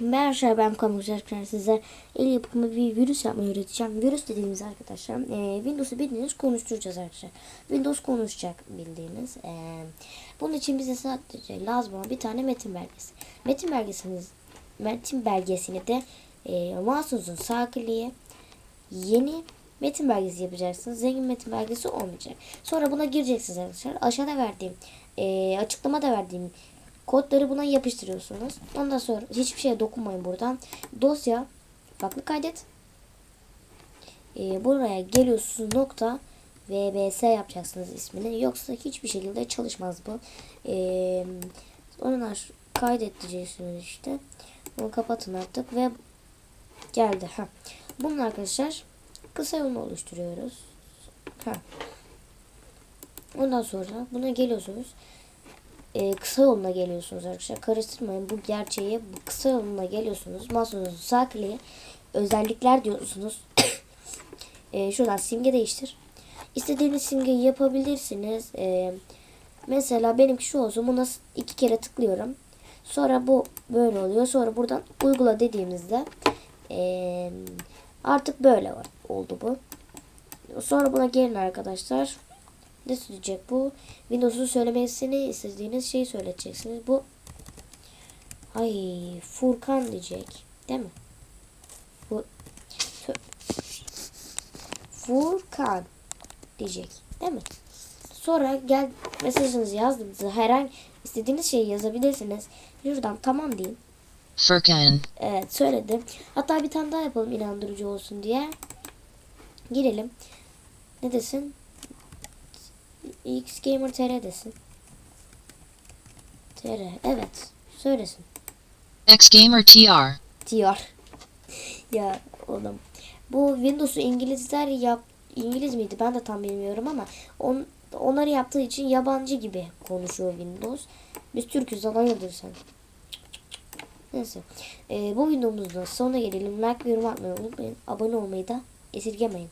Merhaba ben Kamil size el yapımı bir virüs yapmayı öğreteceğim. Virüs dediğimiz arkadaşlar e, Windows'u bildiğiniz konuşturacağız arkadaşlar. Windows konuşacak bildiğiniz. E, bunun için bize sadece lazım olan bir tane metin belgesi. Metin belgesiniz metin belgesini de e, mouse'unuzun sağ yeni metin belgesi yapacaksınız. Zengin metin belgesi olmayacak. Sonra buna gireceksiniz arkadaşlar. Aşağıda verdiğim e, açıklamada verdiğim kodları buna yapıştırıyorsunuz. Ondan sonra hiçbir şeye dokunmayın buradan. Dosya farklı kaydet. E, buraya geliyorsunuz nokta VBS yapacaksınız ismini. Yoksa hiçbir şekilde çalışmaz bu. E, onlar kaydet diyeceksiniz işte. Bunu kapatın artık ve geldi. Ha. Bunun arkadaşlar kısa yolunu oluşturuyoruz. Ha. Ondan sonra buna geliyorsunuz. Ee, kısa yoluna geliyorsunuz arkadaşlar. Karıştırmayın bu gerçeği. Bu kısa yoluna geliyorsunuz. Mouse'unuzun sağ özellikler diyorsunuz. Ee, şuradan simge değiştir. İstediğiniz simgeyi yapabilirsiniz. Ee, mesela benimki şu olsun. Buna iki kere tıklıyorum. Sonra bu böyle oluyor. Sonra buradan uygula dediğimizde ee, artık böyle oldu bu. Sonra buna gelin arkadaşlar. Ne söyleyecek bu? Windows'un söylemesini istediğiniz şeyi söyleteceksiniz. Bu Ay Furkan diyecek. Değil mi? Bu Furkan diyecek. Değil mi? Sonra gel mesajınızı yazdığınızda herhangi istediğiniz şeyi yazabilirsiniz. Şuradan tamam deyin. Furkan, Evet söyledim. Hatta bir tane daha yapalım inandırıcı olsun diye. Girelim. Ne desin? Xgamer TR desin. TR. Evet. Söylesin. Xgamer TR, Diyor. ya oğlum. Bu Windows'u İngilizler yap İngiliz miydi? Ben de tam bilmiyorum ama on, onları yaptığı için yabancı gibi konuşuyor Windows. Biz Türk'üz hayırdır sen. Neyse. Ee, bu videomuzda sonuna gelelim. Like ve yorum atmayı unutmayın. Abone olmayı da esirgemeyin.